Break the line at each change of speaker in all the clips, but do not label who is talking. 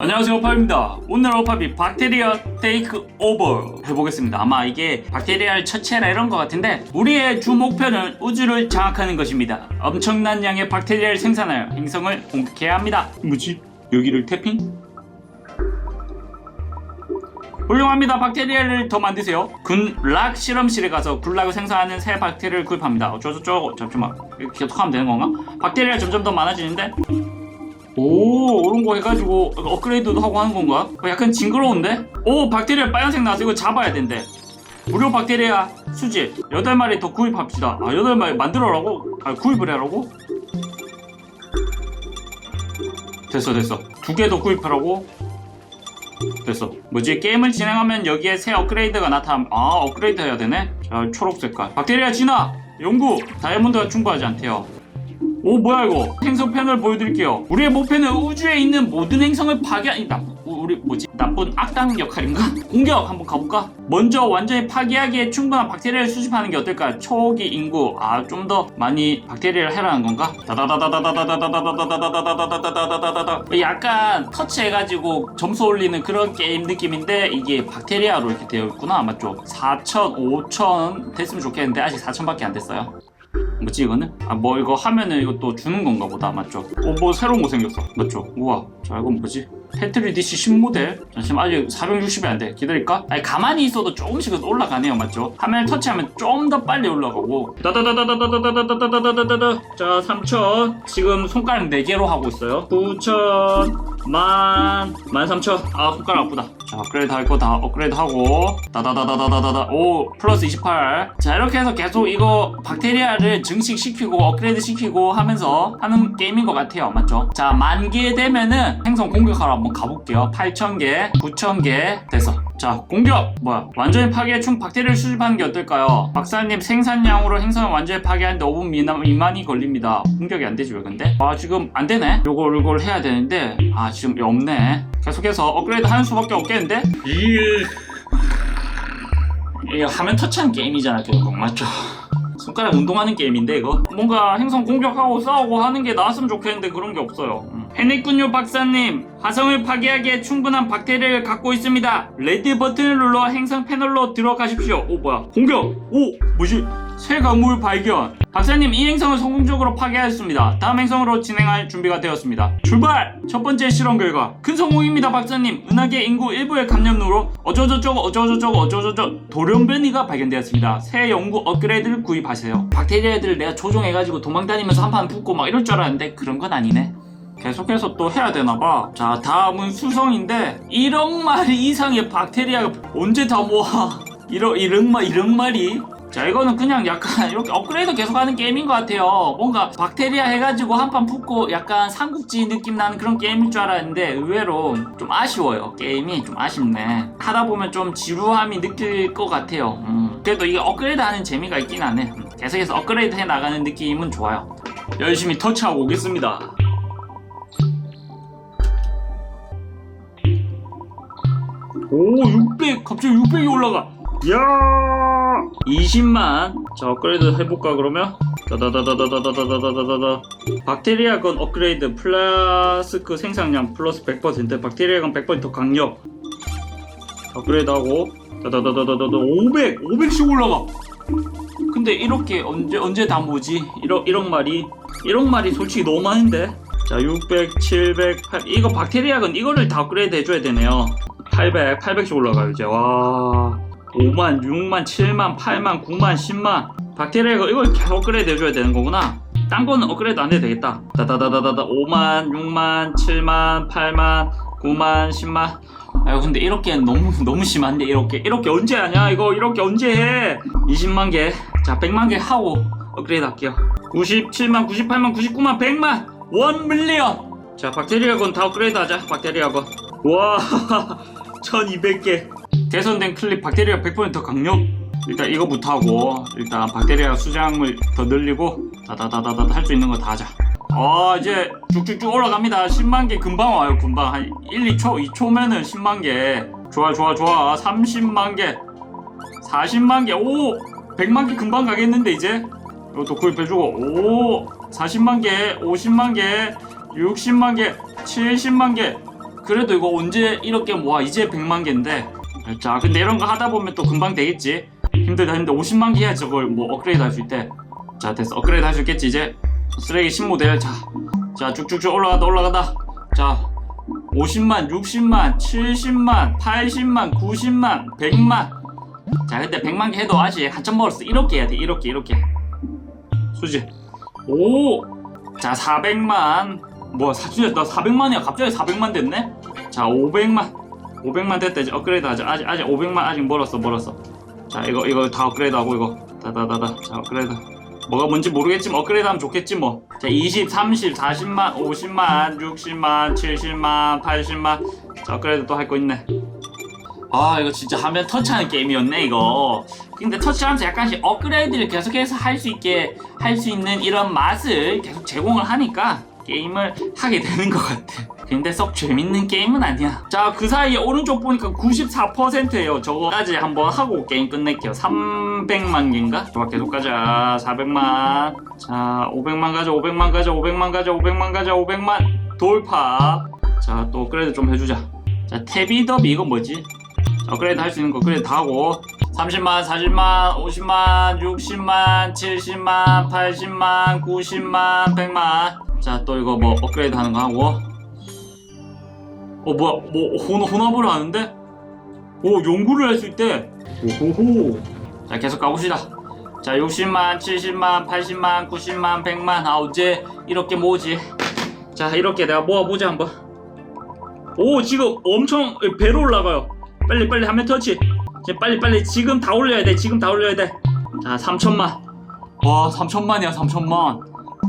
안녕하세요 오팝입니다. 오늘 오팝이 박테리아 테이크 오버 해보겠습니다. 아마 이게 박테리아를 처치해라 이런 것 같은데 우리의 주 목표는 우주를 장악하는 것입니다. 엄청난 양의 박테리아를 생산하여 행성을 공격해야 합니다. 뭐지? 여기를 태핑? 훌륭합니다. 박테리아를 더 만드세요. 군락 실험실에 가서 굴락을 생산하는 새 박테리아를 구입합니다. 어쩌저쩌고 잠시만. 이렇게 계속 하면 되는 건가? 박테리아 점점 더 많아지는데 오 이런 거 해가지고 업그레이드도 하고 하는 건가? 어, 약간 징그러운데? 오 박테리아 빨간색 나와서 이거 잡아야 된대. 무료 박테리아 수집. 8마리 더 구입합시다. 아 8마리 만들어라고? 아 구입을 해라고? 됐어 됐어. 두 개 더 구입하라고? 됐어. 뭐지? 게임을 진행하면 여기에 새 업그레이드가 나타남 아 업그레이드 해야 되네? 자 초록 색깔. 박테리아 진화! 연구! 다이아몬드가 충분하지 않대요 오 뭐야 이거? 행성 패널 보여드릴게요. 우리의 목표는 우주에 있는 모든 행성을 파괴하니 나 우리 뭐지? 나쁜 악당 역할인가? 공격 한번 가볼까? 먼저 완전히 파괴하기에 충분한 박테리아를 수집하는 게 어떨까? 초기 인구 아 좀 더 많이 박테리아를 해라는 건가? 이게 약간 터치해가지고 점수 올리는 그런 게임 느낌인데 이게 박테리아로 이렇게 되어 있구나 맞죠 4천 5천 됐으면 좋겠는데 아직 4천밖에 안 됐어요 뭐지 이거는? 아 뭐 이거 하면은 또 주는 건가 보다 맞죠? 어뭐 새로운 거 생겼어 맞죠? 우와 자 이건 뭐지? DC 신모델 잠시만 아직 460이 안 돼 기다릴까? 아니 가만히 있어도 조금씩은 올라가네요 맞죠? 화면을 터치하면 좀 더 빨리 올라가고 다다다다다다다다다다다다다다 자 3000 지금 손가락 4개로 하고 있어요 9000 만, 만 삼천. 아, 손가락 아프다. 자, 업그레이드 할 거 다 업그레이드 하고. 다다다다다다다다. 오, 플러스 28. 자, 이렇게 해서 계속 이거 박테리아를 증식시키고 업그레이드 시키고 하면서 하는 게임인 것 같아요. 맞죠? 자, 만 개 되면은 행성 공격하러 한번 가볼게요. 8,000개, 9,000개. 됐어. 자, 공격! 뭐야? 완전히 파괴해 총 박테리아를 수집하는 게 어떨까요? 박사님 생산량으로 행성을 완전히 파괴하는데 5분 미만, 미만이 걸립니다. 공격이 안 되지, 왜 근데? 아, 지금 안 되네? 요걸, 요걸 해야 되는데, 아, 지금 없네. 계속해서 업그레이드 하는 수밖에 없겠는데? 이, 이 화면 터치하는 게임이잖아, 결국. 맞죠? 손가락 운동하는 게임인데 이거 뭔가 행성 공격하고 싸우고 하는 게 나왔으면 좋겠는데 그런 게 없어요 음. 해냈군요 박사님. 화성을 파괴하기에 충분한 박테리아를 갖고 있습니다. 레드 버튼을 눌러 행성 패널로 들어가십시오. 오 뭐야? 공격! 오 뭐지? 새 강물 발견. 박사님 이 행성을 성공적으로 파괴하였습니다. 다음 행성으로 진행할 준비가 되었습니다. 출발! 첫 번째 실험 결과. 큰 성공입니다 박사님. 은하계 인구 일부의 감염으로 어쩌저쩌고 어쩌저쩌고 어쩌저쩌 돌연변이가 발견되었습니다. 새 연구 업그레이드를 구입하세요. 박테리아들을 내가 조종해가지고 도망다니면서 한판 붙고 막 이럴 줄 알았는데 그런 건 아니네 계속해서 또 해야 되나봐. 자 다음은 수성인데 1억 마리 이상의 박테리아가 언제 다 모아? 1억 1억 마 1억 마리 자 이거는 그냥 약간 이렇게 업그레이드 계속하는 게임인 것 같아요. 뭔가 박테리아 해가지고 한 판 붙고 약간 삼국지 느낌 나는 그런 게임일 줄 알았는데 의외로 좀 아쉬워요. 게임이 좀 아쉽네. 하다 보면 좀 지루함이 느낄 것 같아요. 음, 그래도 이게 업그레이드 하는 재미가 있긴 하네. 음, 계속해서 업그레이드 해 나가는 느낌은 좋아요. 열심히 터치하고 오겠습니다 오, 600! 갑자기 600이 올라가! 야 20만! 자, 업그레이드 해볼까, 그러면? 다다다다다다다다다다다. 박테리아 건 업그레이드, 플라스크 생산량 플러스 100%, 박테리아 건 100%더 강력. 업그레이드 하고, 다다다다다다다, 500! 500씩 올라가! 근데 이렇게 언제, 언제 다 모지? 1억, 1억 마리? 1억 마리 솔직히 너무 많은데? 자, 600, 700, 800. 이거 박테리아 건 이거를 다 업그레이드 해줘야 되네요. 800, 800씩 올라가요, 이제. 와. 5만, 6만, 7만, 8만, 9만, 10만. 박테리아 이거, 이걸 계속 업그레이드 해줘야 되는 거구나. 딴 거는 업그레이드 안 해도 되겠다. 다다다다다다. 5만, 6만, 7만, 8만, 9만, 10만. 아유, 근데 이렇게 너무, 너무 심한데, 이렇게. 이렇게 언제 하냐? 이거 이렇게 언제 해? 20만 개. 자, 100만 개 하고 업그레이드 할게요. 97만, 98만, 99만, 100만! 1 밀리언! 자, 박테리아 건 다 업그레이드 하자. 박테리아 건. 와, 1200개. 개선된 클립 박테리아 100%더 강력. 일단 이거부터 하고, 일단 박테리아 수량을 더 늘리고, 다다다다다 할 수 있는 거 다 하자. 아, 이제 쭉쭉쭉 올라갑니다. 10만 개 금방 와요, 금방. 한 1, 2초, 2초면은 10만 개. 좋아, 좋아, 좋아. 30만 개. 40만 개. 오! 100만 개 금방 가겠는데, 이제? 이것도 구입해주고, 오! 40만 개, 50만 개, 60만 개, 70만 개. 그래도 이거 언제 이렇게 모아? 이제 100만 개인데. 자 근데 이런 거 하다 보면 또 금방 되겠지. 힘들다 힘들다. 50만 개 해야지 저걸 뭐 업그레이드 할 수 있대. 자 됐어. 업그레이드 할 수 있겠지 이제. 쓰레기 신모델. 자, 자 쭉쭉쭉 올라간다 올라간다. 자 50만 60만 70만 80만 90만 100만. 자 근데 100만 개 해도 아직 한참 멀었어. 이렇게 해야 돼 이렇게 이렇게. 수지. 오자 400만. 뭐 사춘이 나 400만이야. 갑자기 400만 됐네 자 500만 500만 됐다. 이제 업그레이드 하자. 아직 아직 500만 아직 멀었어 멀었어. 자 이거 이거 다 업그레이드 하고 이거. 다다다다. 자 업그레이드. 뭐가 뭔지 모르겠지만 업그레이드 하면 좋겠지 뭐 자 20, 30, 40만 50만 60만 70만 80만. 자 업그레이드 또 할 거 있네. 아 이거 진짜 화면 터치하는 게임이었네 이거. 근데 터치하면서 약간씩 업그레이드를 계속해서 할 수 있게 할 수 있는 이런 맛을 계속 제공을 하니까 게임을 하게 되는 것 같아 근데 썩 재밌는 게임은 아니야. 자 그 사이에 오른쪽 보니까 94%예요. 저거까지 한번 하고 게임 끝낼게요. 300만 개인가? 좋아 계속 가자. 400만. 자 500만 가자 500만 가자 500만 가자 500만 가자 500만. 돌파. 자또 업그레이드 좀 해주자. 자 태비더비 이건 뭐지? 업그레이드 할수 있는 거 업그레이드 다 하고. 30만, 40만, 50만, 60만, 70만, 80만, 90만, 100만. 자 또 이거 뭐 업그레이드 하는 거 하고 어 뭐야 뭐 혼합, 혼합을 하는데? 오 연구를 할 수 있대. 오호호. 자 계속 가봅시다. 자 60만, 70만, 80만, 90만, 100만 아 언제 이렇게 모으지. 자 이렇게 내가 모아보자 한번. 오 지금 엄청 배로 올라가요. 빨리 빨리 화면 터치. 빨리 빨리 지금 다 올려야 돼 지금 다 올려야 돼자 3천만. 와 3천만이야 3천만.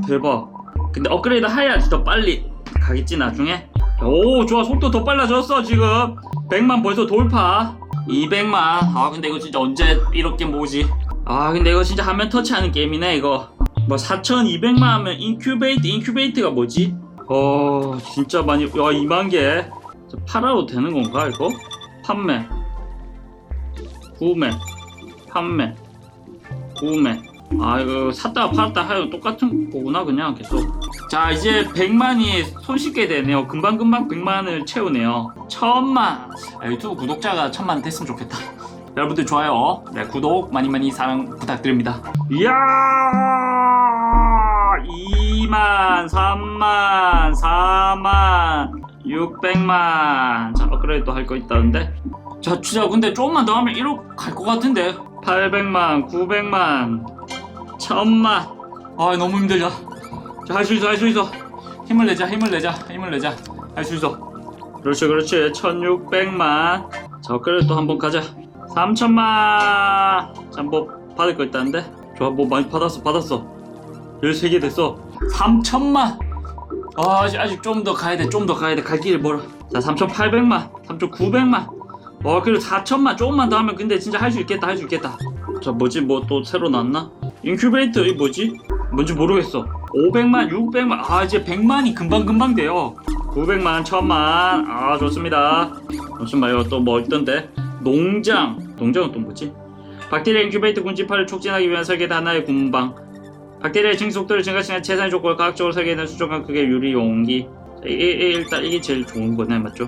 대박. 근데 업그레이드 해야지 더 빨리 가겠지 나중에 오 좋아. 속도 더 빨라졌어 지금. 100만 벌써 돌파. 200만. 아 근데 이거 진짜 언제 이렇게 모으지? 아 근데 이거 진짜 화면 터치하는 게임이네 이거. 뭐 4200만 하면 인큐베이트 인큐베이트가 뭐지? 어 진짜 많이 야 2만 개. 저 팔아도 되는 건가 이거? 판매. 구매. 판매. 구매 아 이거 샀다가 팔았다 하여 똑같은 거구나 그냥 계속. 자 이제 100만이 손쉽게 되네요. 금방금방 100만을 채우네요. 천만. 아, 유튜브 구독자가 천만 됐으면 좋겠다. 여러분들 좋아요. 네 구독 많이 많이 사랑 부탁드립니다. 이야! 2만 3만 4만 600만. 자 업그레이드 또할거 있다는데. 자 진짜 근데 조금만 더 하면 1억 갈 것 같은데. 800만 900만 1000만 아 너무 힘들다 자할수 있어 할 수 있어. 힘을 내자 힘을 내자 힘을 내자. 할 수 있어. 그렇지 그렇지. 1600만. 자 업그레이드 또 한 번 가자. 3000만. 자뭐 받을 거 있다는데? 좋아 뭐 많이 받았어 받았어. 13개 됐어. 3000만. 아, 아직, 아직 좀 더 가야 돼, 좀 더 가야 돼. 갈 길이 멀어. 자, 3,800만, 3,900만. 와, 그리고 4,000만, 조금만 더 하면 근데 진짜 할 수 있겠다, 할 수 있겠다. 자, 뭐지, 뭐 또 새로 나왔나? 인큐베이터, 이 뭐지? 뭔지 모르겠어. 500만, 600만, 아, 이제 100만이 금방금방 돼요. 900만, 1000만, 아, 좋습니다. 잠시만, 이거 또뭐 있던데? 농장. 농장은 또 뭐지? 박테리아 인큐베이터 군집화를 촉진하기 위한 설계된 하나의 군방. 박테리아의 증식 속도를 증가시키는 최상의 조건을 과학적으로 설계된 수정한 크기의 유리 용기 자, 이, 이, 일단 이게 제일 좋은 거네 맞죠?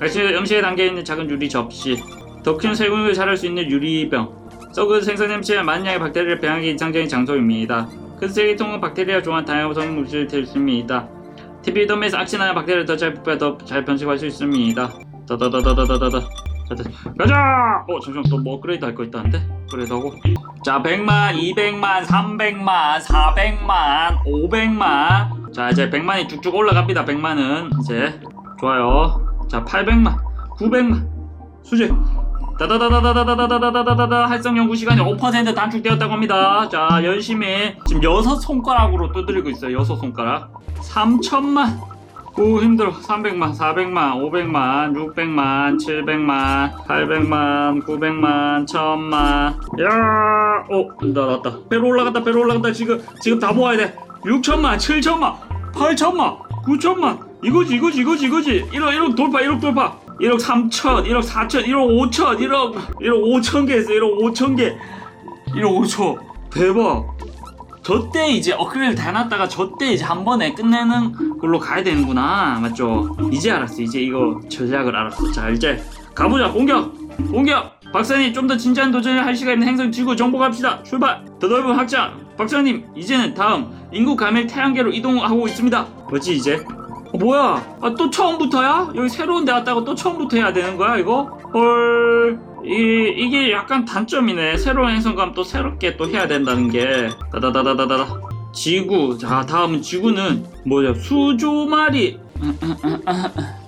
음식에 담겨 있는 작은 유리 접시 더 큰 세균을 자랄 수 있는 유리병 썩은 생선 냄새에 많은 양의 박테리아를 배양하기 이상적인 장소입니다. 큰 쓰레기통은 박테리아 좋아하는 다양한 성분 물질을 들수 있습니다. TP덤에서 악신하는 박테리아를 더잘 부패 더잘 번식할 수 있습니다. 다다다다다다다다 가자! 어 잠시만. 또뭐 업그레이드 할 거 있다는데? 업그레이드 하고. 자 100만 200만 300만 400만 500만. 자 이제 100만이 쭉쭉 올라갑니다. 100만은. 이제 좋아요. 자 800만 900만. 수지 다다다다다다다다다다다다 활성 연구 시간이 5% 단축되었다고 합니다. 자 열심히 지금 여섯 손가락으로 두드리고 있어요. 여섯 손가락. 3천만. 오 힘들어. 300만 400만 500만 600만 700만 800만 900만 1000만. 야 오 나 나왔다. 배로 올라갔다 배로 올라갔다. 지금 지금 다 모아야 돼. 6천만 7천만 8천만 9천만. 이거지 이거지 이거지 이거지. 1억 1억 돌파 1억 돌파 1억 3천 1억 4천 1억 5천 1억 1억 5천 개 했어 1억 5천 개. 1억 5천. 대박. 저 때 이제 업그레이드 다 해놨다가 저 때 이제 한 번에 끝내는 걸로 가야 되는구나. 맞죠? 이제 알았어. 이제 이거 전략을 알았어. 자 이제 가보자. 공격! 공격! 박사님 좀 더 진지한 도전을 할 시간 있는 행성 지구 정복합시다. 출발! 더 넓은 확장 박사님 이제는 다음 인구 가밀 태양계로 이동하고 있습니다. 뭐지 이제 어, 뭐야? 아, 또 처음부터야? 여기 새로운 데 왔다고 또 처음부터 해야 되는 거야 이거? 헐. 이, 이게 약간 단점이네. 새로운 행성 가면 또 새롭게 또 해야 된다는 게. 다다다다다다. 지구. 자 다음은 지구는 뭐죠? 수조마리.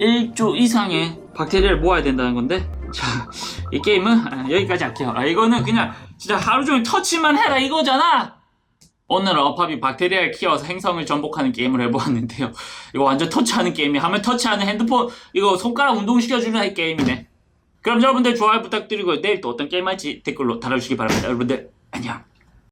1조 이상의 박테리아를 모아야 된다는 건데? 자 이 게임은 아, 여기까지 할게요. 아 이거는 그냥 진짜 하루 종일 터치만 해라 이거잖아 오늘은 어팝이 박테리아를 키워서 행성을 전복하는 게임을 해보았는데요. 이거 완전 터치하는 게임이야 하면 터치하는 핸드폰 이거 손가락 운동시켜주는 게임이네. 그럼 여러분들 좋아요 부탁드리고 내일 또 어떤 게임 할지 댓글로 달아주시기 바랍니다. 여러분들 안녕